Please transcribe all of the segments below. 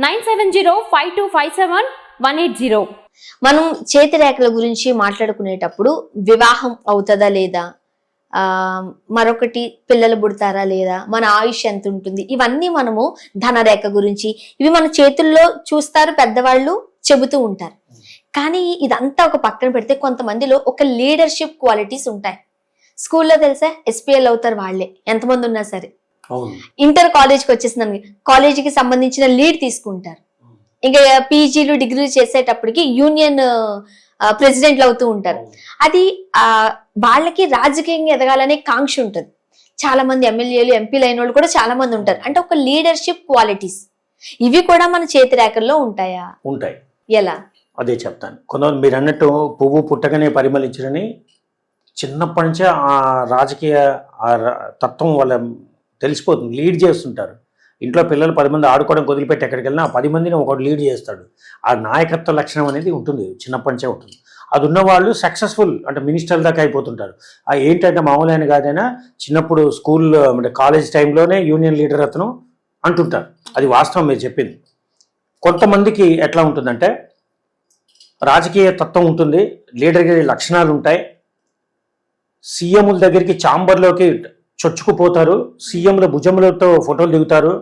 nine seven zero five two five seven one eight zero. మనం చేతి రేఖల గురించి మాట్లాడుకునేటప్పుడు వివాహం అవుతుందా లేదా? మరొకటి పిల్లలు పుడతారా లేదా? మన ఆయుష్ ఎంత ఉంటుంది? ఇవన్నీ మనము ధనరేఖ గురించి ఇవి మన చేతుల్లో చూస్తారు పెద్దవాళ్ళు చెబుతూ ఉంటారు. కానీ ఇదంతా ఒక పక్కన పెడితే కొంతమందిలో ఒక లీడర్షిప్ క్వాలిటీస్ ఉంటాయి. స్కూల్లో తెలుసా? ఎస్పీఎల్ అవుతారు వాళ్ళే. ఎంతమంది ఉన్నా సరే. ఇంటర్ కాలేజ్కి వచ్చేసిందని కాలేజీకి సంబంధించిన లీడ్ తీసుకుంటారు. ఇంకా పీజీలు డిగ్రీలు చేసేటప్పటికి యూనియన్ ప్రెసిడెంట్లు అవుతూ ఉంటారు. అది ఆ వాళ్ళకి రాజకీయంగా ఎదగాలనే కాంక్ష ఉంటుంది. చాలా మంది ఎమ్మెల్యేలు ఎంపీలు అయిన వాళ్ళు కూడా చాలా మంది ఉంటారు. అంటే ఒక లీడర్షిప్ క్వాలిటీస్. ఇవి కూడా మన చేతి రేఖల్లో ఉంటాయా? ఉంటాయి. ఎలా? అదే చెప్తాను. కొంతమంది మీరు అన్నట్టు పువ్వు పుట్టగానే పరిమళించడని చిన్నప్పటి నుంచే ఆ రాజకీయ తత్వం వాళ్ళ తెలిసిపోతుంది లీడ్ చేస్తుంటారు. ఇంట్లో పిల్లలు పది మంది ఆడుకోవడం వదిలిపెట్టి ఎక్కడికి వెళ్ళినా ఆ పది మందిని ఒకటి లీడ్ చేస్తాడు. ఆ నాయకత్వ లక్షణం అనేది ఉంటుంది చిన్నప్పటి నుంచే ఉంటుంది. అది ఉన్నవాళ్ళు సక్సెస్ఫుల్ అంటే మినిస్టర్ దాకా అయిపోతుంటారు. ఆ ఏంటంటే మామూలు కాదైనా చిన్నప్పుడు స్కూల్ అంటే కాలేజ్ టైంలోనే యూనియన్ లీడర్ అతను అంటుంటారు. అది వాస్తవం మీరు చెప్పింది. కొంతమందికి ఎట్లా ఉంటుందంటే రాజకీయ తత్వం ఉంటుంది లీడర్కి లక్షణాలు ఉంటాయి సీఎంల దగ్గరికి చాంబర్లోకి చొచ్చుకుపోతారు సీఎంల భుజములతో ఫోటోలు దిగుతారు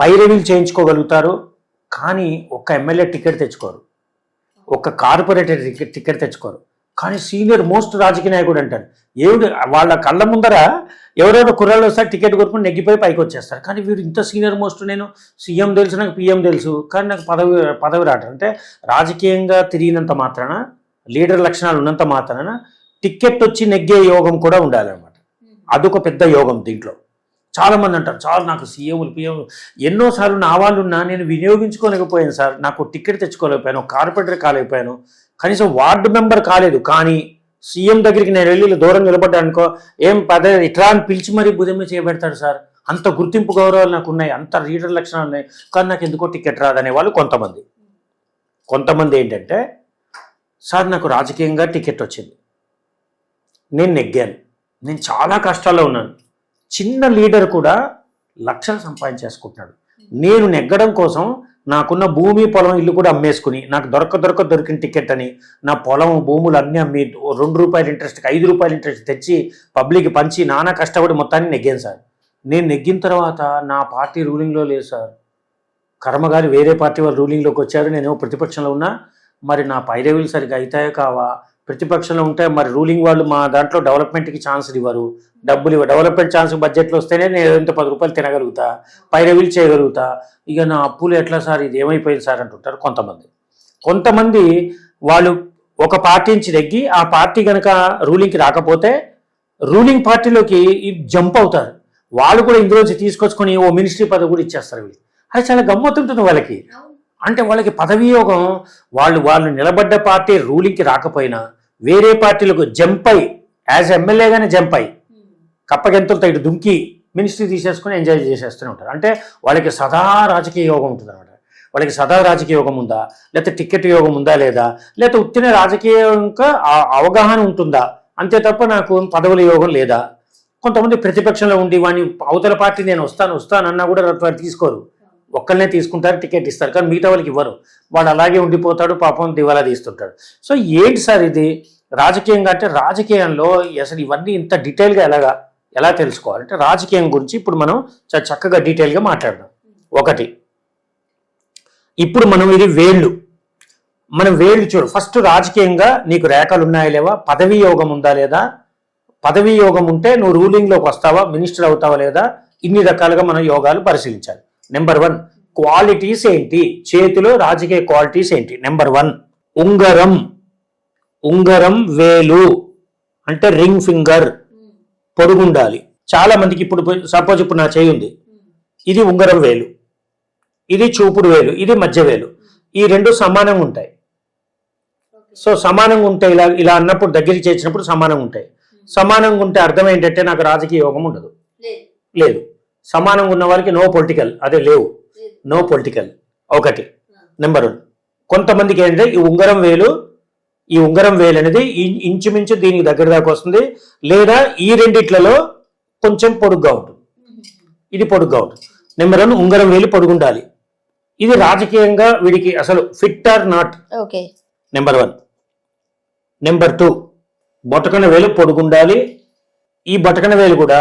పైరవీలు చేయించుకోగలుగుతారు కానీ ఒక్క ఎమ్మెల్యే టికెట్ తెచ్చుకోరు. ఒక్క కార్పొరేటర్ టికెట్ టికెట్ తెచ్చుకోరు. కానీ సీనియర్ మోస్ట్ రాజకీయ నాయకుడు అంటారు. ఏమిటి వాళ్ళ కళ్ళ ముందర ఎవరెవరో కుర్రాళ్ళు వస్తారు టికెట్ కొనుక్కుని నెగ్గిపోయి పైకి వచ్చేస్తారు. కానీ వీడు ఇంత సీనియర్ మోస్ట్ నేను సీఎం తెలుసు నాకు పిఎం తెలుసు కానీ నాకు పదవి పదవి రావటం అంటే రాజకీయంగా తిరిగినంత మాత్రాన లీడర్ లక్షణాలు ఉన్నంత మాత్రాన టికెట్ వచ్చి నెగ్గే యోగం కూడా ఉండాలన్నమాట. అదొక పెద్ద యోగం దీంట్లో. చాలామంది అంటారు చాలా నాకు సీఎంలు పిఎం ఎన్నోసార్లు నా వాళ్ళు ఉన్నా నేను వినియోగించుకోలేకపోయాను సార్. నాకు టికెట్ తెచ్చుకోలేకపోయాను కార్పొరేటర్ కాలేకపోయాను. కనీసం వార్డు మెంబర్ కాలేదు కానీ సీఎం దగ్గరికి నేను వెళ్ళి దూరం నిలబడ్డానుకో ఏం పదే ఇట్లా అని పిలిచి మరీ భుజం చేయబెడతాడు సార్. అంత గుర్తింపు గౌరవాలు నాకు ఉన్నాయి అంత రీడర్ లక్షణాలు ఉన్నాయి కానీ నాకు ఎందుకో టికెట్ రాదనే వాళ్ళు కొంతమంది. కొంతమంది ఏంటంటే సార్ నాకు రాజకీయంగా టికెట్ వచ్చింది. నేను నెగ్గాను. నేను చాలా కష్టాల్లో ఉన్నాను. చిన్న లీడర్ కూడా లక్షలు సంపాదించేసుకుంటున్నాడు నేను నెగ్గడం కోసం నాకున్న భూమి పొలం ఇల్లు కూడా అమ్మేసుకుని నాకు దొరక దొరక దొరికిన టికెట్ అని నా పొలం భూములు అన్నీ అమ్మి ఓ రెండు రూపాయల ఇంట్రెస్ట్కి ఐదు రూపాయల ఇంట్రెస్ట్ తెచ్చి పబ్లిక్ పంచి నానా కష్టపడి మొత్తాన్ని నెగ్గాను సార్. నేను నెగ్గిన తర్వాత నా పార్టీ రూలింగ్లో లేదు సార్. కర్మగారి వేరే పార్టీ వాళ్ళు రూలింగ్లోకి వచ్చారు. నేనేమో ప్రతిపక్షంలో ఉన్నా మరి నా పైరవీలు సరిగ్గా అవుతాయో కావా? ప్రతిపక్షంలో ఉంటే మరి రూలింగ్ వాళ్ళు మా దాంట్లో డెవలప్మెంట్కి ఛాన్స్ ఇవ్వరు. డబ్బులు ఇవ్వ డెవలప్మెంట్ ఛాన్స్ బడ్జెట్లో వస్తేనే నేను ఎంత పది రూపాయలు తినగలుగుతా పైరవీలు చేయగలుగుతా. ఇక నా అప్పులు ఎట్లా సార్? ఇది ఏమైపోయింది సార్? అంటుంటారు కొంతమంది. కొంతమంది వాళ్ళు ఒక పార్టీ నుంచి తగ్గి ఆ పార్టీ కనుక రూలింగ్కి రాకపోతే రూలింగ్ పార్టీలోకి జంప్ అవుతారు. వాళ్ళు కూడా ఇందులోంచి తీసుకొచ్చుకొని ఓ మినిస్ట్రీ పదవి కూడా ఇచ్చేస్తారు వీళ్ళు. అది చాలా గమ్మత్తుంటుంది వాళ్ళకి. అంటే వాళ్ళకి పదవి యోగం వాళ్ళు వాళ్ళు నిలబడ్డ పార్టీ రూలింగ్కి రాకపోయినా వేరే పార్టీలకు జంప్ అయి యాజ్ ఎమ్మెల్యేగానే జంప్ అయి కప్పగెంతులతో ఇటు దుంకి మినిస్ట్రీ తీసేసుకుని ఎంజాయ్ చేసేస్తూనే ఉంటారు. అంటే వాళ్ళకి సదా రాజకీయ యోగం ఉంటుంది అనమాట వాళ్ళకి సదా రాజకీయ యోగం ఉందా? లేకపోతే టికెట్ యోగం ఉందా లేదా? లేకపోతే ఉత్తిన రాజకీయ ఇంకా అవగాహన ఉంటుందా? అంతే తప్ప నాకు పదవుల యోగం లేదా? కొంతమంది ప్రతిపక్షంలో ఉండి వాడిని అవతల పార్టీ నేను వస్తాను వస్తాను అన్నా కూడా వారు తీసుకోరు. ఒక్కళ్ళనే తీసుకుంటారు టికెట్ ఇస్తారు. కానీ మిగతా వాళ్ళకి ఇవ్వరు. వాడు అలాగే ఉండిపోతాడు పాపం దివాలా తీస్తుంటాడు. సో ఏంటి సార్ ఇది? రాజకీయంగా అంటే రాజకీయంలో అసలు ఇవన్నీ ఇంత డీటెయిల్గా ఎలాగా ఎలా తెలుసుకోవాలంటే రాజకీయం గురించి ఇప్పుడు మనం చాలా చక్కగా డీటెయిల్గా మాట్లాడదాం. ఒకటి ఇప్పుడు మనం ఇది వేళ్ళు మనం వేళ్ళు చూడు. ఫస్ట్ రాజకీయంగా నీకు రేఖలు ఉన్నాయా లేవా? పదవీ యోగం ఉందా లేదా? పదవీ యోగం ఉంటే నువ్వు రూలింగ్లోకి వస్తావా? మినిస్టర్ అవుతావా లేదా? ఇన్ని రకాలుగా మనం యోగాలు పరిశీలించాలి. నెంబర్ వన్ క్వాలిటీస్ ఏంటి? చేతిలో రాజకీయ క్వాలిటీస్ ఏంటి? నెంబర్ వన్ ఉంగరం. ఉంగరం వేలు అంటే రింగ్ ఫింగర్ పొడుగుండాలి చాలా మందికి ఇప్పుడు సపోజ్ ఇప్పుడు నా చేయి ఉంది. ఇది ఉంగరం వేలు. ఇది చూపుడు వేలు. ఇది మధ్య వేలు. ఈ రెండు సమానంగా ఉంటాయి. సో సమానంగా ఉంటే ఇలా ఇలా అన్నప్పుడు దగ్గరికి చేర్చినప్పుడు సమానంగా ఉంటాయి. సమానంగా ఉంటే అర్థం ఏంటంటే నాకు రాజకీయ యోగం ఉండదు. లేదు. సమానంగా ఉన్న వాళ్ళకి నో పొలిటికల్ అదే లేవు. నో పొలిటికల్ ఒకటి. నెంబర్ వన్ కొంతమందికి ఏంటంటే ఈ ఉంగరం వేలు ఈ ఉంగరం వేలు అనేది ఇంచుమించు దీనికి దగ్గర దాకా వస్తుంది. లేదా ఈ రెండిట్లలో కొంచెం పొడుగ్గా ఉంటుంది. ఇది పొడుగ్గా ఉంటుంది. నెంబర్ వన్ ఉంగరం వేలు పొడుగుండాలి. ఇది రాజకీయంగా వీడికి అసలు fit or not okay. Number one number two బొటకన వేలు పొడుగుండాలి. ఈ బొటకన వేలు కూడా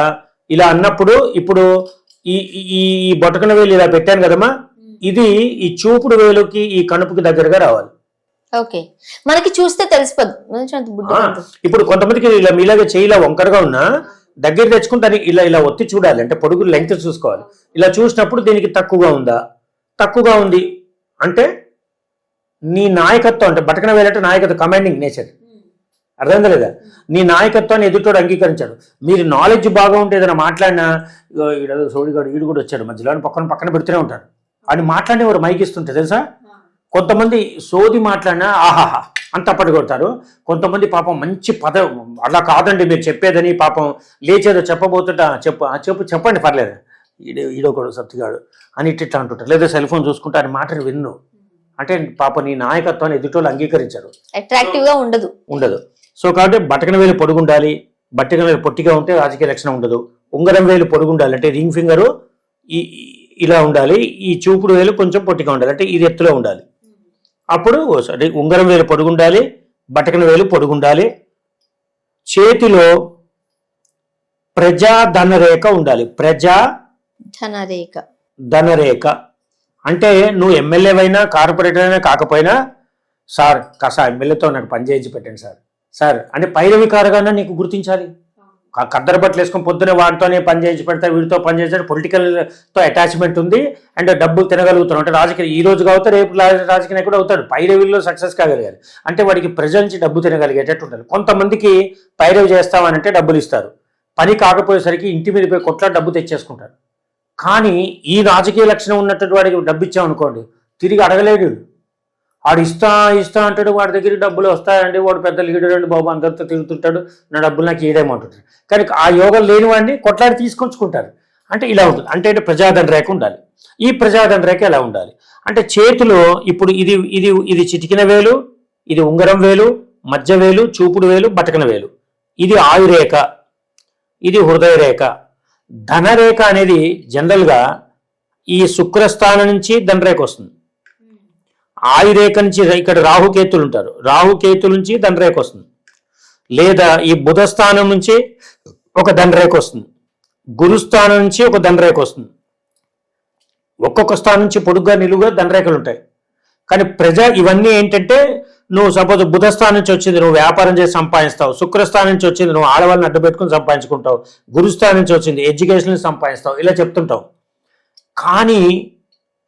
ఇలా అన్నప్పుడు ఇప్పుడు ఈ ఈ- బొటకన వేలు ఇలా పెట్టాను కదమ్మా ఇది ఈ చూపుడు వేలుకి ఈ కణుపుకి దగ్గరగా రావాలి. ఓకే. మనకి చూస్తే తెలిసిపోదు. కొంచెం అంత బుడ్డి ఆ, ఉంటుంది. ఇప్పుడు కొంతమందికి ఇలా మీలాగా చేయి ఇలా వంకరగా ఉన్నా దగ్గర తెచ్చుకుని దాన్ని ఇలా ఇలా ఒత్తి చూడాలి. అంటే పొడుగు లెంగ్త్ చూసుకోవాలి. ఇలా చూసినప్పుడు దీనికి తక్కువగా ఉందా? తక్కువగా ఉంది. అంటే నీ నాయకత్వం అంటే బటకన వేలంటే నాయకత్వం కమాండింగ్ నేచర్ అర్థం లేదా నీ నాయకత్వాన్ని ఎదుటోడు అంగీకరించాడు. మీరు నాలెడ్జ్ బాగా ఉంటే ఏదైనా మాట్లాడినా ఈడ సోడిగాడు ఈడు కూడా వచ్చాడు మధ్యలో అని పక్కన పక్కన పెడుతూనే ఉంటాడు. అని మాట్లాడేవారు మైక్ ఇస్తుంటే తెలుసా? కొంతమంది సోది మాట్లాడినా ఆహాహా అంత అప్పటి కొడతారు కొంతమంది పాపం మంచి పద అలా కాదండి మీరు చెప్పేదని పాపం లేచేదో చెప్పబోతుంటా చెప్పు ఆ చెప్పు చెప్పండి పర్లేదు. ఈడు ఈడొకడు సత్తిగాడు అని ఇట్లా ఇట్లా అంటుంటారు. లేదా సెల్ ఫోన్ చూసుకుంటే ఆయన మాటను విన్ను. అంటే పాప నీ నాయకత్వాన్ని ఎదుటోళ్ళు అంగీకరించారు. అట్రాక్టివ్గా ఉండదు. ఉండదు. సో కాబట్టి బటకన వేలు పొడుగుండాలి బట్టకన వేలు పొట్టిగా ఉంటే రాజకీయ లక్షణం ఉండదు. ఉంగరం వేలు పొడుగుండాలి అంటే రింగ్ ఫింగరు ఈ ఇలా ఉండాలి ఈ చూపుడు వేలు కొంచెం పొట్టిగా ఉండాలి అంటే ఇది ఎత్తులో ఉండాలి. అప్పుడు అంటే ఉంగరం వేలు పొడుగుండాలి బటకన వేలు పొడుగుండాలి. చేతిలో ప్రజా ధనరేఖ ఉండాలి. ప్రజా ధనరేఖ. ధనరేఖ. అంటే నువ్వు ఎమ్మెల్యేవైనా కార్పొరేటర్ అయినా కాకపోయినా సార్ కాస్త ఎమ్మెల్యేతో నాకు పని చేయించి పెట్టండి సార్. సార్ అంటే పైరవికారగానే నీకు గుర్తించాలి. కద్దరు బట్టలు వేసుకొని పొద్దునే వాడితోనే పని చేయించి పెడతా వీడితో పని చేస్తే పొలిటికల్తో అటాచ్మెంట్ ఉంది అండ్ డబ్బులు తినగలుగుతాడు అంటే రాజకీయ ఈ రోజు కావుతా రేపు రాజకీయ నాయకుడు అవుతాడు. పైరవిలో సక్సెస్ కాగలిగారు. అంటే వాడికి ప్రజల నుంచి డబ్బు తినగలిగేటట్టు ఉండాలి. కొంతమందికి పైరవి చేస్తామనంటే డబ్బులు ఇస్తారు. పని కాకపోయేసరికి ఇంటి మీద పోయి కొట్ల డబ్బు తెచ్చేసుకుంటారు. కానీ ఈ రాజకీయ లక్షణం ఉన్నటువంటి వాడికి డబ్బు ఇచ్చామనుకోండి తిరిగి అడగలేడు వాడు ఇస్తా ఇస్తా అంటాడు వాడి దగ్గర డబ్బులు వస్తాయండి వాడు పెద్ద లీడర్ అండి బాబు అందరితో తిరుగుతుంటాడు నా డబ్బులు నాకు ఏడేమంటుంటాడు కానీ ఆ యోగం లేని వాడిని కొట్లాడి తీసుకొచ్చుకుంటారు. అంటే ఇలా ఉంటుంది. అంటే అంటే రేఖ ఉండాలి. ఈ ప్రజాధన రేఖ ఎలా ఉండాలి? అంటే చేతిలో ఇప్పుడు ఇది ఇది ఇది చిటికిన వేలు ఇది ఉంగరం వేలు మధ్య వేలు చూపుడు వేలు బటకన వేలు. ఇది ఆయురేఖ ఇది హృదయ రేఖ. ధనరేఖ అనేది జనరల్గా ఈ శుక్రస్థానం నుంచి ధనరేఖ వస్తుంది. ఆయురేఖ నుంచి ఇక్కడ రాహుకేతులు ఉంటారు. రాహుకేతుల నుంచి ధనరేఖ వస్తుంది. లేదా ఈ బుధస్థానం నుంచి ఒక ధనరేఖ వస్తుంది. గురుస్థానం నుంచి ఒక ధనరేఖ వస్తుంది. ఒక్కొక్క స్థానం నుంచి పొడుగ్గా నిలువుగా ధనరేఖలు ఉంటాయి. కానీ ప్రజ ఇవన్నీ ఏంటంటే నువ్వు సపోజ్ బుధస్థానం నుంచి వచ్చింది నువ్వు వ్యాపారం చేసి సంపాదిస్తావు. శుక్రస్థానం నుంచి వచ్చింది నువ్వు ఆడవాళ్ళని అడ్డు పెట్టుకుని సంపాదించుకుంటావు. గురుస్థానం నుంచి వచ్చింది ఎడ్యుకేషన్ సంపాదిస్తావు. ఇలా చెప్తుంటావు. కానీ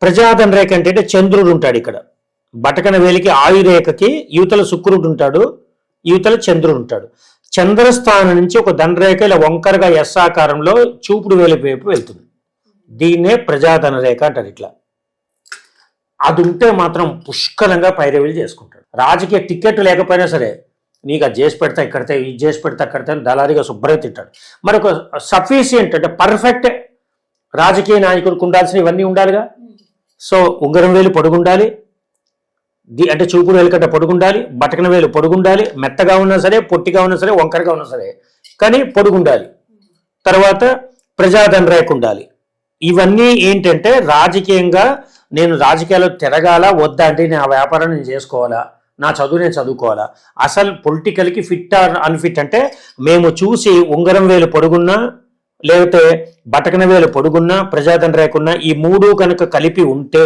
ప్రజాధన రేఖ అంటే చంద్రుడు ఉంటాడు ఇక్కడ. బటకన వేలికి ఆయురేఖకి యువతల శుక్రుడు ఉంటాడు యువతల చంద్రుడు ఉంటాడు. చంద్రస్థానం నుంచి ఒక ధనరేఖ ఇలా వంకరగా ఎస్ ఆకారంలో చూపుడు వేలి వైపు వెళ్తుంది. దీన్నే ప్రజాధన రేఖ అంటారు ఇట్లా. అది ఉంటే మాత్రం పుష్కలంగా పైరవీలు చేసుకుంటాడు. రాజకీయ టికెట్ లేకపోయినా సరే నీకు అది చేసి పెడతా ఇక్కడితే ఇది చేసి పెడతా అక్కడితే దళారిగా శుభ్రంగా తింటాడు. మరి ఒక సఫిషియంట్ అంటే పర్ఫెక్ట్. రాజకీయ నాయకుడికి ఉండాల్సిన ఇవన్నీ ఉండాలిగా. సో ఉంగరం వేలు పొడుగుండాలి. అంటే చూపుడు వేలు పొడుగుండాలి బటకన వేలు పొడుగుండాలి మెత్తగా ఉన్నా సరే పొట్టిగా ఉన్నా సరే వంకరగా ఉన్నా సరే. కానీ పొడుగుండాలి. తర్వాత ప్రజాదండ్రాయకు ఉండాలి ఇవన్నీ ఏంటంటే రాజకీయంగా నేను రాజకీయాలు తిరగాల వద్దా అంటే నా వ్యాపారం నేను చేసుకోవాలా నా చదువు నేను చదువుకోవాలా. అసలు పొలిటికల్కి ఫిట్ ఆర్ అన్ఫిట్ అంటే మేము చూసి ఉంగరం వేలు పొడుగున్నా లేకపోతే బటకన వేలు పొడుగున్నా ప్రజాదండ్రాయకున్నా రేకున్నా ఈ మూడు కనుక కలిపి ఉంటే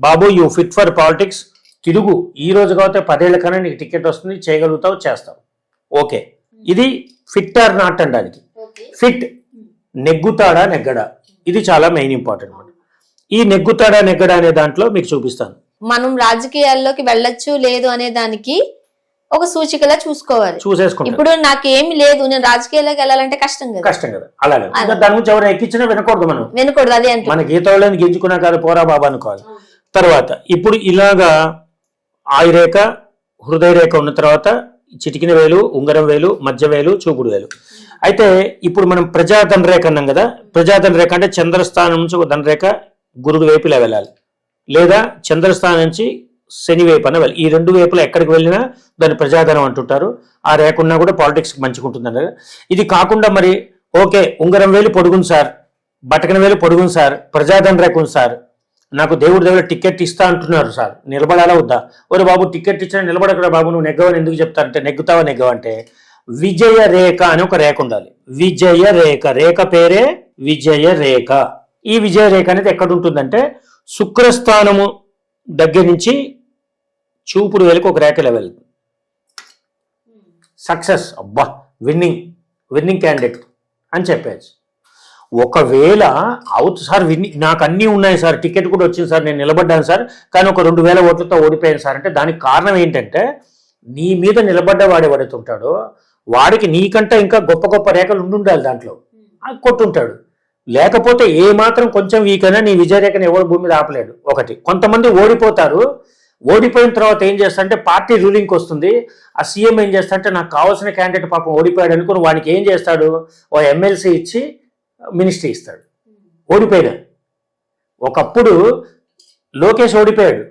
బాబు యూ ఫిట్ ఫర్ పాలిటిక్స్ తిరుగు. ఈ రోజు కాబట్టి పదేళ్ళ కన్నా నీకు టికెట్ వస్తుంది చేయగలుగుతావు చేస్తావు. ఓకే. ఇది ఫిట్ ఆర్ నాట్ అనడానికి. ఫిట్ నెగ్గుతాడా నెగ్గడా? ఇది చాలా మెయిన్ ఇంపార్టెంట్ అనమాట ఈ నెగ్గుతాడా నెగ్గడా అనే దాంట్లో మీకు చూపిస్తాను. మనం రాజకీయాల్లోకి వెళ్ళొచ్చు లేదు అనే దానికి ఒక సూచికలా చూసుకోవాలి. చూసేసుకుంటాను ఇప్పుడు నాకేమి లేదు నేను రాజకీయాల్లోకి వెళ్ళాలంటే కష్టం కదా. కష్టం కదా. అలాగే. దాని గురించి ఎవరు ఎక్కించినా వినకూడదు మనం. వినకూడదు అదే అంటే మన గీతాళ్ళని గింజుకున్నా కాదు పోరా బాబా అనుకోవాలి తర్వాత ఇప్పుడు ఇలాగా ఆయురేఖ హృదయ రేఖ ఉన్న తర్వాత చిటికిన వేలు ఉంగరం వేలు మధ్య వేలు చూపుడు వేలు. అయితే ఇప్పుడు మనం ప్రజాధన రేఖ అన్నాం కదా ప్రజాధన రేఖ అంటే చంద్రస్థానం నుంచి ఒక ధనరేఖ గురుడు వైపులా వెళ్ళాలి. లేదా చంద్రస్థానం నుంచి శని వైపు అన్న వెళ్ళాలి. ఈ రెండు వైపులా ఎక్కడికి వెళ్ళినా దాన్ని ప్రజాధనం అంటుంటారు. ఆ రేఖ ఉన్నా కూడా పాలిటిక్స్ మంచిగా ఉంటుందన్నారు ఇది కాకుండా మరి ఓకే ఉంగరం వేలు పొడుగుంది సార్ బటకన వేలు పొడుగుంది సార్ ప్రజాధన రేఖ ఉంది సార్ నాకు దేవుడి దగ్గర టికెట్ ఇస్తా అంటున్నారు సార్. నిలబడాలా వద్దా? ఒరే బాబు టికెట్ ఇచ్చినా నిలబడకరా బాబు నువ్వు నెగ్గవని ఎందుకు చెప్తారంటే నెగ్గుతావా నెగ్గవంటే విజయ రేఖ అని ఒక రేఖ ఉండాలి. విజయ రేఖ. రేఖ పేరే విజయ రేఖ. ఈ విజయ రేఖ అనేది ఎక్కడ ఉంటుందంటే శుక్రస్థానము దగ్గర నుంచి చూపుడు వేలకు ఒక రేఖ లెవెల్ సక్సెస్. అబ్బా విన్నింగ్. విన్నింగ్ క్యాండిడేట్ అని చెప్పేసి ఒకవేళ అవుతు సార్ విన్ని నాకు అన్నీ ఉన్నాయి సార్ టికెట్ కూడా వచ్చింది సార్ నేను నిలబడ్డాను సార్ కానీ ఒక రెండు వేల ఓట్లతో ఓడిపోయాను సార్ అంటే దానికి కారణం ఏంటంటే నీ మీద నిలబడ్డ వాడు ఎవడైతే ఉంటాడో వాడికి నీకంటే ఇంకా గొప్ప గొప్ప రేఖలు ఉండుండాలి దాంట్లో. అది కొట్టుంటాడు. లేకపోతే ఏ మాత్రం కొంచెం వీక్ అయినా నీ విజయరేఖను ఎవరు భూమి మీద ఆపలేడు. ఒకటి. కొంతమంది ఓడిపోతారు. ఓడిపోయిన తర్వాత ఏం చేస్తారంటే పార్టీ రూలింగ్కి వస్తుంది. ఆ సీఎం ఏం చేస్తాడంటే నాకు కావాల్సిన క్యాండిడేట్ పాపం ఓడిపోయాడు అనుకుని వానికి ఏం చేస్తాడు? ఓ ఎమ్మెల్సీ ఇచ్చి మినిస్ట్రీ ఇస్తాడు. ఓడిపోయినా ఒకప్పుడు లోకేష్ ఓడిపోయాడు.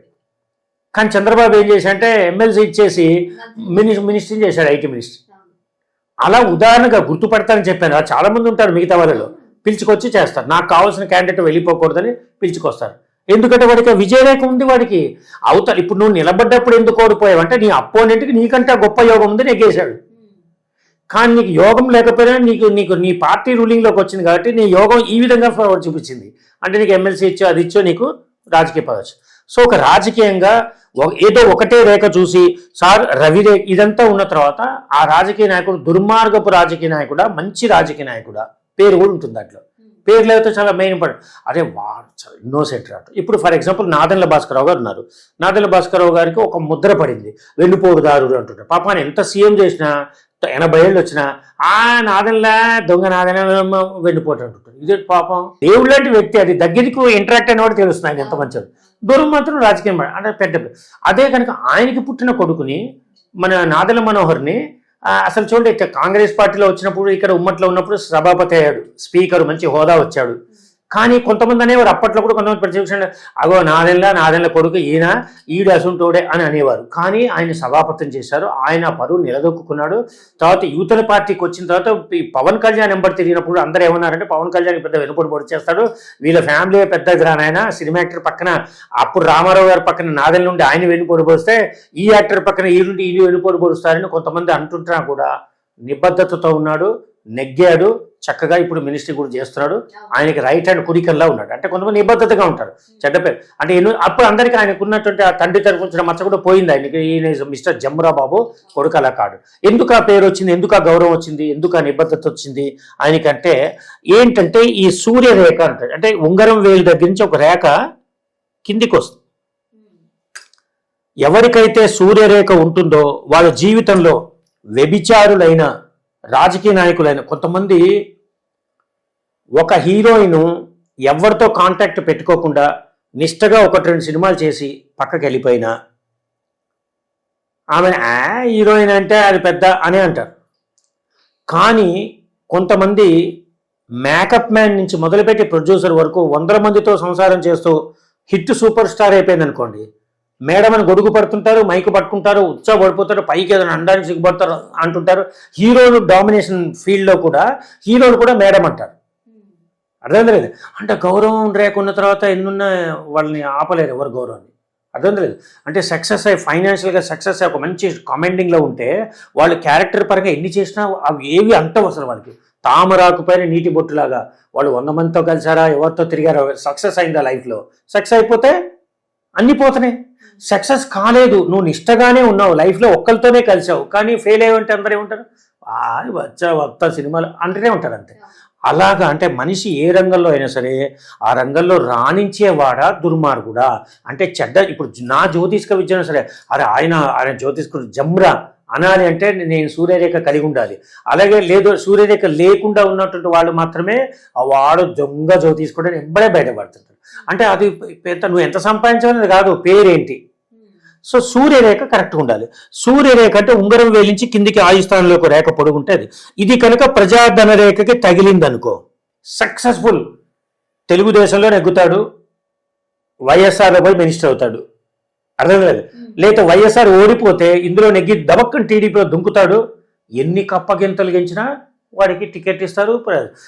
కానీ చంద్రబాబు ఏం చేశాడంటే ఎమ్మెల్సీ ఇచ్చేసి మిని మినిస్ట్రీ చేశాడు ఐటీ మినిస్ట్రీ. అలా ఉదాహరణగా గుర్తుపడతానని చెప్పాను. అలా చాలామంది ఉంటారు మిగతా వాళ్ళలో. పిలుచుకొచ్చి చేస్తారు. నాకు కావాల్సిన క్యాండిడేట్ వెళ్ళిపోకూడదని పిలుచుకొస్తారు. ఎందుకంటే వాడికి విజయరేఖ ఉంది వాడికి. అవతల ఇప్పుడు నువ్వు నిలబడ్డప్పుడు ఎందుకు ఓడిపోయావు? అంటే నీ అపోనెంట్కి నీకంటే గొప్ప యోగం ఉంది నెగ్గేశాడు కానీ నీకు యోగం లేకపోయినా నీకు నీకు నీ పార్టీ రూలింగ్లోకి వచ్చింది కాబట్టి నీ యోగం ఈ విధంగా చూపించింది. అంటే నీకు ఎమ్మెల్సీ ఇచ్చో అది ఇచ్చో నీకు రాజకీయ పదవచ్చు సో ఒక రాజకీయంగా ఏదో ఒకటే రేఖ చూసి సార్ రవి రేఖ ఇదంతా ఉన్న తర్వాత ఆ రాజకీయ నాయకుడు దుర్మార్గపు రాజకీయ నాయకుడా మంచి రాజకీయ నాయకుడా పేరు కూడా ఉంటుంది దాంట్లో. పేరు లేకపోతే చాలా మెయిన్ ఇంపార్టెంట్. అరే వాడు చాలా ఇన్నోసెంట్ రాటు ఇప్పుడు ఫర్ ఎగ్జాంపుల్ నాదెండ్ల భాస్కరరావు గారు ఉన్నారు. నాదెండ్ల భాస్కరరావు గారికి ఒక ముద్ర పడింది. వెన్నుపోటుదారుడు అంటుంటారు. పాప ఆయన ఎంత సీఎం చేసినా ఎనభై ఏళ్ళు వచ్చినా ఆ నాదంలా దొంగ నాదెండ్ల వెన్నుపోటు ఇదే పాపం. దేవుడు లాంటి వ్యక్తి అది. దగ్గరికి ఇంటరాక్ట్ అయినవాడు వాడు తెలుస్తుంది ఆయన ఎంత మంచిది దూరం మాత్రం రాజకీయం అంటే పెద్ద అదే కనుక ఆయనకి పుట్టిన కొడుకుని మన నాదల మనోహర్ని అసలు చూడండి కాంగ్రెస్ పార్టీలో వచ్చినప్పుడు ఇక్కడ ఉమ్మట్లో ఉన్నప్పుడు సభాపతి అయ్యాడు. స్పీకర్ మంచి హోదా వచ్చాడు. కానీ కొంతమంది అనేవారు అప్పట్లో కూడా కొంతమంది ప్రతిపక్షం అగో నాదెళ్ళ నాదెళ్ళ కొడుకు ఈయన ఈడు అసుంటోడే అని అనేవారు. కానీ ఆయన సభాపతం చేశారు ఆయన పరువు నిలదొక్కున్నాడు. తర్వాత యువతల పార్టీకి వచ్చిన తర్వాత ఈ పవన్ కళ్యాణ్ ఎంబడి తిరిగినప్పుడు అందరూ ఏమన్నారంటే పవన్ కళ్యాణ్ పెద్ద వెనుకడు పొడి చేస్తాడు. వీళ్ళ ఫ్యామిలీ పెద్ద గ్రానాయన సినిమా యాక్టర్ పక్కన అప్పుడు రామారావు గారి పక్కన నాదెల్ నుండి ఆయన వెనుకడు పొడిస్తే ఈ యాక్టర్ పక్కన ఈ నుండి ఈ వెనుకడు పొడుస్తారని కొంతమంది అంటుంటున్నా కూడా. నిబద్ధతతో ఉన్నాడు నెగ్గాడు. చక్కగా ఇప్పుడు మినిస్ట్రీ కూడా చేస్తున్నాడు. ఆయనకి రైట్ హ్యాండ్ కుడికల్లా ఉన్నాడు. అంటే కొంతమంది నిబద్ధతగా ఉంటారు. చెడ్డ పేరు. అంటే ఎన్నో అప్పుడు అందరికీ ఆయనకు ఉన్నటువంటి ఆ తండ్రి తరపున మచ్చ కూడా పోయింది ఆయనకి. ఈయన మిస్టర్ జమ్రా బాబు కొడుకు అలా కాడు. ఎందుకు ఆ పేరు వచ్చింది? ఎందుకు ఆ గౌరవం వచ్చింది? ఎందుకు ఆ నిబద్ధత వచ్చింది? ఆయనకంటే ఏంటంటే ఈ సూర్యరేఖ అంటాడు అంటే ఉంగరం వేలు దగ్గర నుంచి ఒక రేఖ కిందికి వస్తుంది. ఎవరికైతే సూర్యరేఖ ఉంటుందో వాళ్ళ జీవితంలో వ్యభిచారులైన రాజకీయ నాయకులైన కొంతమంది ఒక హీరోయిన్ ఎవరితో కాంటాక్ట్ పెట్టుకోకుండా నిష్టగా ఒకటి రెండు సినిమాలు చేసి పక్కకి వెళ్ళిపోయినా ఆమె హీరోయిన్ అంటే అది పెద్ద అని అంటారు. కానీ కొంతమంది మేకప్ మ్యాన్ నుంచి మొదలుపెట్టి ప్రొడ్యూసర్ వరకు వందల మందితో సంసారం చేస్తూ హిట్ సూపర్ స్టార్ అయిపోయింది అనుకోండి మేడం అని గొడుగు పడుతుంటారు మైకు పట్టుకుంటారు ఉత్సాహపడిపోతారు పైకి ఏదైనా అనడానికి సిగ్గుపడతారు అంటుంటారు. హీరోలు డామినేషన్ ఫీల్డ్లో కూడా హీరోలు కూడా మేడం అంటారు. అర్థం లేదు? అంటే గౌరవం రేకున్న తర్వాత ఎన్నున్న వాళ్ళని ఆపలేరు ఎవరు గౌరవాన్ని. అర్థం లేదు? అంటే సక్సెస్ అయ్యి ఫైనాన్షియల్గా సక్సెస్ అయ్యి ఒక మంచి కామెంటింగ్లో ఉంటే వాళ్ళు క్యారెక్టర్ పరంగా ఎన్ని చేసినా అవి ఏవి అంటవు అసలు వాళ్ళకి. తామరాకు పైన నీటి బొట్టులాగా వాళ్ళు వంద మందితో కలిసారా ఎవరితో తిరిగారా సక్సెస్ అయిందా లైఫ్లో? సక్సెస్ అయిపోతే అన్నీ పోతున్నాయి సక్సెస్ కాలేదు. నువ్వు నిష్టగానే ఉన్నావు. లైఫ్లో ఒక్కరితోనే కలిసావు. కానీ ఫెయిల్ అయ్యి ఉంటే అందరూ ఏమంటారు? వచ్చా వస్తా సినిమాలు అంటూనే ఉంటారు అంతే. అలాగా అంటే మనిషి ఏ రంగంలో అయినా సరే ఆ రంగంలో రాణించేవాడా? దుర్మార్గుడా? అంటే చెడ్డ ఇప్పుడు నా జ్యోతిష్క విద్యను సరే అరే ఆయన ఆయన జ్యోతిష్కుడు జమ్రా అనాలి అంటే నేను సూర్యరేఖ కలిగి ఉండాలి. అలాగే లేదు సూర్యరేఖ లేకుండా ఉన్నటువంటి వాళ్ళు మాత్రమే వాడు దొంగ జ్యోతిష్కుడు ఎంబడే బయటపడుతుంటారు. అంటే అది పెద్ద నువ్వు ఎంత సంపాదించాలనేది కాదు పేరేంటి? సో సూర్యరేఖ కరెక్ట్గా ఉండాలి. సూర్యరేఖ అంటే ఉంగరం వేలించి కిందికి ఆయుస్థానంలో ఒక రేఖ పొడుగుంటే అది ఇది కనుక ప్రజాధన రేఖకి తగిలిందనుకో సక్సెస్ఫుల్ తెలుగుదేశంలో నెగ్గుతాడు వైఎస్ఆర్ పోయి మినిస్టర్ అవుతాడు. అర్థం లేదు లేదా వైఎస్ఆర్ ఓడిపోతే ఇందులో నెగ్గి దబక్కని టీడీపీలో దుంకుతాడు. ఎన్ని కప్పగింతలు గెంచినా వాడికి టికెట్ ఇస్తారు.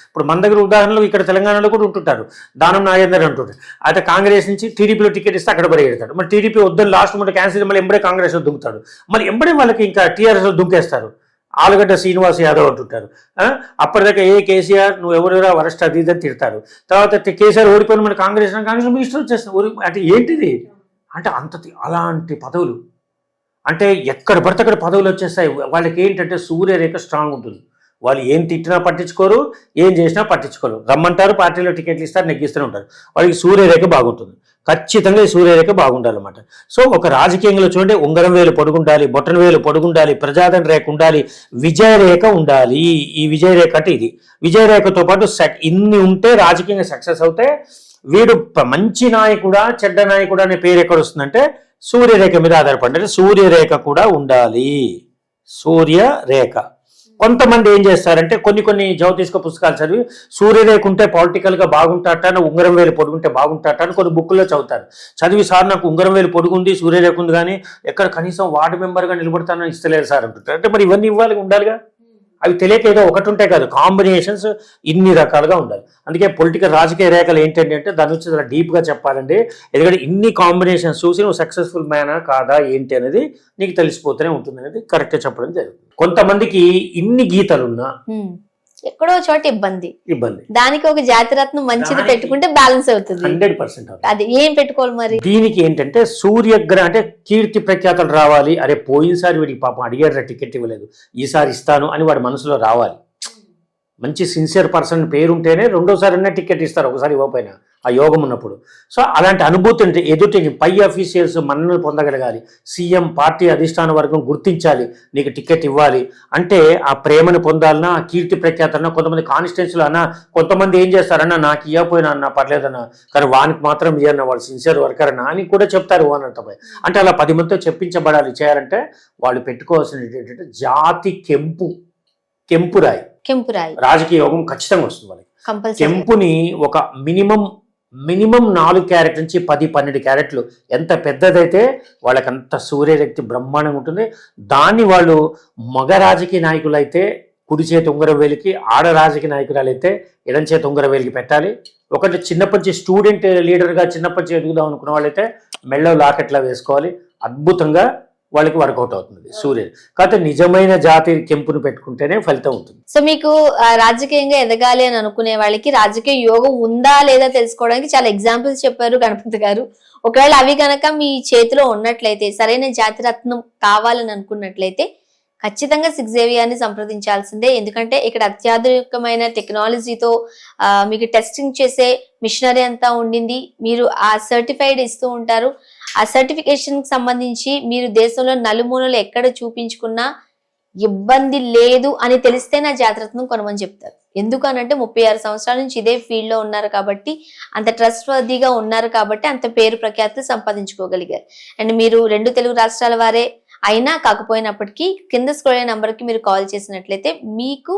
ఇప్పుడు మన దగ్గర ఉదాహరణలు ఇక్కడ తెలంగాణలో కూడా ఉంటుంటారు. దానం నాగేందర్ అంటుంటారు అయితే కాంగ్రెస్ నుంచి టీడీపీలో టికెట్ ఇస్తే అక్కడ పరిగెడతాడు. మరి టీడీపీ వద్దని లాస్ట్ ముందు క్యాన్సిల్ మళ్ళీ ఎంబడే కాంగ్రెస్లో దుంకుతాడు. మరి ఎంబడే వాళ్ళకి ఇంకా టీఆర్ఎస్లో దుంకేస్తారు. ఆలుగడ్డ శ్రీనివాస్ యాదవ్ అంటుంటారు. అప్పటిదాకా ఏ కేసీఆర్ నువ్వు ఎవరెవరా వరస్ట్ అది ఇది తిడతారు. తర్వాత కేసీఆర్ ఓడిపోయిన మన కాంగ్రెస్ కాంగ్రెస్ మినిస్టర్ వచ్చేస్తారు. అంటే ఏంటిది? అంటే అంత అలాంటి పదవులు. అంటే ఎక్కడ పడితే అక్కడ పదవులు వచ్చేస్తాయి. వాళ్ళకి ఏంటంటే సూర్యరేఖ స్ట్రాంగ్ ఉంటుంది. వాళ్ళు ఏం తిట్టినా పట్టించుకోరు ఏం చేసినా పట్టించుకోరు. రమ్మంటారు పార్టీలో టికెట్లు ఇస్తారు నెగ్గిస్తూనే ఉంటారు. వాళ్ళకి సూర్యరేఖ బాగుంటుంది. ఖచ్చితంగా ఈ సూర్యరేఖ బాగుండాలన్నమాట. సో ఒక రాజకీయంలో చూడండి ఉంగరం వేలు పొడుగుండాలి బొట్టన వేలు పొడుగుండాలి ప్రజాదరణ రేఖ ఉండాలి విజయరేఖ ఉండాలి. ఈ విజయరేఖ అంటే ఇది. విజయరేఖతో పాటు సెట్ ఇన్ని ఉంటే రాజకీయంగా సక్సెస్ అవుతే వీడు మంచి నాయకుడా చెడ్డ నాయకుడా అనే పేరు ఎక్కడ వస్తుందంటే సూర్యరేఖ మీద ఆధారపడి అంటే సూర్యరేఖ కూడా ఉండాలి. సూర్యరేఖ. కొంతమంది ఏం చేస్తారంటే కొన్ని కొన్ని జ్యోతిష్క పుస్తకాలు చదివి సూర్యరేఖ ఉంటే పొలిటికల్గా బాగుంటాట అని ఉంగరం వేలు పొడుగుంటే బాగుంటాట అని కొన్ని బుక్కుల్లో చదువుతారు. చదివి సార్ నాకు ఉంగరం వేలు పొడుగుంది సూర్యరేఖ ఉంది కానీ ఎక్కడ కనీసం వార్డు మెంబర్గా నిలబడతానని ఇస్తలేరు సార్ అంటుంటారు. అంటే మరి ఇవన్నీ ఇవ్వాలి ఉండాలిగా? అవి తెలియక ఏదో ఒకటి ఉంటే కాదు. కాంబినేషన్స్ ఇన్ని రకాలుగా ఉండాలి. అందుకే పొలిటికల్ రాజకీయ రేఖలు ఏంటంటే అంటే దాని గురించి చాలా డీప్గా చెప్పాలండి. ఎందుకంటే ఇన్ని కాంబినేషన్స్ చూసి నువ్వు సక్సెస్ఫుల్ మ్యానా కాదా ఏంటి అనేది నీకు తెలిసిపోతూనే ఉంటుంది అనేది కరెక్ట్గా చెప్పడం జరుగుతుంది. కొంతమందికి ఇన్ని గీతలున్నా ఎక్కడో చోట ఇబ్బంది. ఇబ్బంది. దానికి ఒక జాతిరత్నం మంచిది పెట్టుకుంటే బ్యాలెన్స్ అవుతుంది. హండ్రెడ్ పర్సెంట్ అది ఏం పెట్టుకోవాలి మరి? దీనికి ఏంటంటే సూర్యగ్రహ అంటే కీర్తి ప్రఖ్యాతలు రావాలి. అరే పోయినసారి వీడికి పాపం అడిగాడు టికెట్ ఇవ్వలేదు. ఈసారి ఇస్తాను అని వాడి మనసులో రావాలి. మంచి సిన్సియర్ పర్సన్ పేరుంటేనే రెండోసారి అన్న టికెట్ ఇస్తారు. ఒకసారి ఇవ్వకపోయినా. ఆ యోగం ఉన్నప్పుడు. సో అలాంటి అనుభూతి అంటే ఎదుటి పై అఫీషియల్స్ మన్నను పొందగలగాలి. సీఎం పార్టీ అధిష్టాన వర్గం గుర్తించాలి. నీకు టికెట్ ఇవ్వాలి. అంటే ఆ ప్రేమను పొందాలన్నా ఆ కీర్తి ప్రఖ్యాతలన్నా కొంతమంది కాన్స్టిట్యున్సీలు అన్నా కొంతమంది ఏం చేస్తారన్నా నాకు ఇవ్వకపోయినా అన్న పర్లేదన్నా. కానీ వానికి మాత్రం ఇయ్యన్న వాడు సిన్సియర్ వర్కర్ అన్న అని కూడా చెప్తారు ఓనర్తపై అంటే అలా పది మందితో చెప్పించబడాలి. చేయాలంటే వాళ్ళు పెట్టుకోవాల్సినది ఏంటంటే జాతి కెంపు కెంపు రాయి. కెంపురాయి రాజకీయ యోగం ఖచ్చితంగా వస్తుంది వాళ్ళకి. కెంపుని ఒక మినిమం మినిమం నాలుగు క్యారెట్ నుంచి పది పన్నెండు క్యారెట్లు. ఎంత పెద్దదైతే వాళ్ళకి అంత సూర్యశక్తి బ్రహ్మాండంగా ఉంటుంది. దాన్ని వాళ్ళు మగ రాజకీయ నాయకులు అయితే కుడి చేతి ఉంగరం వేలికి ఆడ రాజకీయ నాయకురాలు అయితే ఎడం చేతి ఉంగరం వేలికి పెట్టాలి. ఒకటి చిన్నప్పటి నుంచి స్టూడెంట్ లీడర్గా చిన్నప్పటి నుంచి ఎదుగుదాం అనుకున్న వాళ్ళైతే మెళ్ళ లాకెట్లా వేసుకోవాలి. అద్భుతంగా వాళ్ళకి వర్కౌట్ అవుతుంది సూర్యుడు. కాబట్టి నిజమైన జాతి కెంపును పెట్టుకుంటేనే ఫలితం ఉంటుంది. సో మీకు రాజకీయంగా ఎదగాలి అని అనుకునే వాళ్ళకి రాజకీయ యోగం ఉందా లేదా తెలుసుకోవడానికి చాలా ఎగ్జాంపుల్స్ చెప్పారు గణపతి గారు. ఒకవేళ అవి కనుక మీ చేతిలో ఉన్నట్లయితే సరైన జాతిరత్నం కావాలని అనుకున్నట్లయితే ఖచ్చితంగా సిక్స్ జేవియాన్ని సంప్రదించాల్సిందే. ఎందుకంటే ఇక్కడ అత్యాధునికమైన టెక్నాలజీతో మీకు టెస్టింగ్ చేసే మిషనరీ అంతా ఉండింది. మీరు ఆ సర్టిఫైడ్ ఇస్తూ ఉంటారు. ఆ సర్టిఫికేషన్కి సంబంధించి మీరు దేశంలో నలుమూలలు ఎక్కడ చూపించుకున్నా ఇబ్బంది లేదు అని తెలిస్తే నా జాగ్రత్తను కొనమని చెప్తారు. ఎందుకు అనంటే ముప్పై ఆరు సంవత్సరాల నుంచి ఇదే ఫీల్డ్లో ఉన్నారు కాబట్టి అంత ట్రస్ట్ వర్దీగా ఉన్నారు కాబట్టి అంత పేరు ప్రఖ్యాతులు సంపాదించుకోగలిగారు. అండ్ మీరు రెండు తెలుగు రాష్ట్రాల వారే అయినా కాకపోయినప్పటికీ కింద స్క్రోల్ అయిన నంబర్కి మీరు కాల్ చేసినట్లయితే మీకు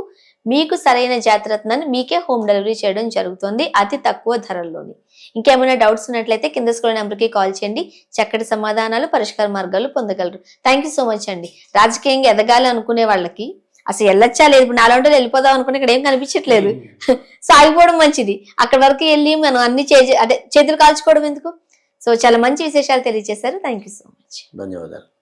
మీకు సరైన జాతరత్నాన్ని మీకే హోమ్ డెలివరీ చేయడం జరుగుతుంది అతి తక్కువ ధరల్లోని. ఇంకేమైనా డౌట్స్ ఉన్నట్లయితే కింద స్క్రోల్ నెంబర్కి కాల్ చేయండి. చక్కటి సమాధానాలు పరిష్కార మార్గాలు పొందగలరు. థ్యాంక్ యూ సో మచ్ అండి. రాజకీయంగా ఎదగాలి అనుకునే వాళ్ళకి అసలు వెళ్ళొచ్చా లేదు? ఇప్పుడు నాలుగు వెళ్ళిపోదాం అనుకుని ఇక్కడ ఏం కనిపించట్లేదు. సో ఆగిపోవడం మంచిది. అక్కడ వరకు వెళ్ళి మనం అన్ని చే అదే చేతులు కాల్చుకోవడం ఎందుకు? సో చాలా మంచి విశేషాలు తెలియజేశారు. థ్యాంక్ యూ సో మచ్ ధన్యవాదాలు.